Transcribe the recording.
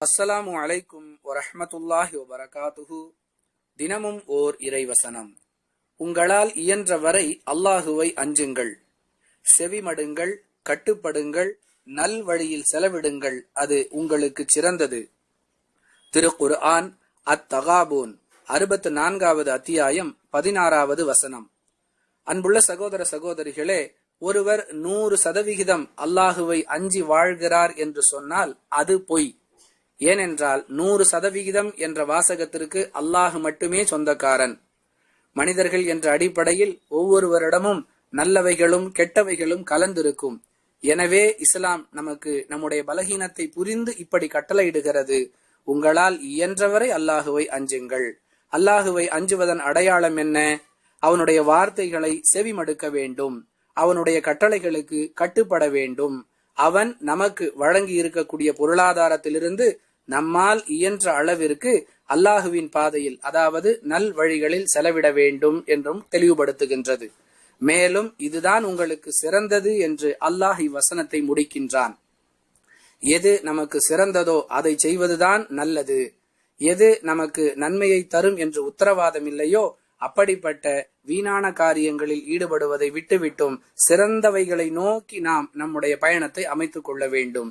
அஸ்ஸலாமு அலைக்கும் வரஹமத்துல்லாஹி வபரகாத்துஹு. தினமும் ஓர் இறைவசனம். உங்களால் இயன்ற வரை அல்லாஹுவை அஞ்சுங்கள். செவிமடுங்கள் கட்டுப்படுங்கள் நல் வழியில் செலவிடுங்கள் அது உங்களுக்கு சிறந்தது. திருக்குர் ஆன் அத்தகாபூன் அறுபத்து நான்காவது அத்தியாயம் பதினாறாவது வசனம். அன்புள்ள சகோதர சகோதரிகளே ஒருவர் நூறு சதவிகிதம் அல்லாஹுவை அஞ்சி வாழ்கிறார் என்று சொன்னால் அது பொய். ஏனென்றால் நூறு சதவிகிதம் என்ற வாசகத்திற்கு அல்லாஹ் மட்டுமே சொந்தக்காரன். மனிதர்கள் என்ற அடிப்படையில் ஒவ்வொருவரிடமும் நல்லவைகளும் கெட்டவைகளும் கலந்திருக்கும். எனவே இஸ்லாம் நமக்கு நம்முடைய பலகீனத்தை புரிந்து இப்படி கட்டளையிடுகிறது. உங்களால் இயன்றவரை அல்லாஹுவை அஞ்சுங்கள். அல்லாஹுவை அஞ்சுவதன் அடையாளம் என்ன? அவனுடைய வார்த்தைகளை செவிமடுக்க வேண்டும். அவனுடைய கட்டளைகளுக்கு கட்டுப்பட வேண்டும். அவன் நமக்கு வழங்கி இருக்கக்கூடிய பொருளாதாரத்திலிருந்து நம்மால் இயன்ற அளவிற்கு அல்லாஹுவின் பாதையில் அதாவது நல் வழிகளில் செலவிட வேண்டும் என்றும் தெளிவுபடுத்துகின்றது. மேலும் இதுதான் உங்களுக்கு சிறந்தது என்று அல்லாஹ் இவ்வசனத்தை முடிக்கின்றான். எது நமக்கு சிறந்ததோ அதை செய்வதுதான் நல்லது. எது நமக்கு நன்மையை தரும் என்று உத்தரவாதம் இல்லையோ அப்படிப்பட்ட வீணான காரியங்களில் ஈடுபடுவதை விட்டுவிட்டும் சிறந்தவைகளை நோக்கி நாம் நம்முடைய பயணத்தை அமைத்துக் கொள்ள வேண்டும்.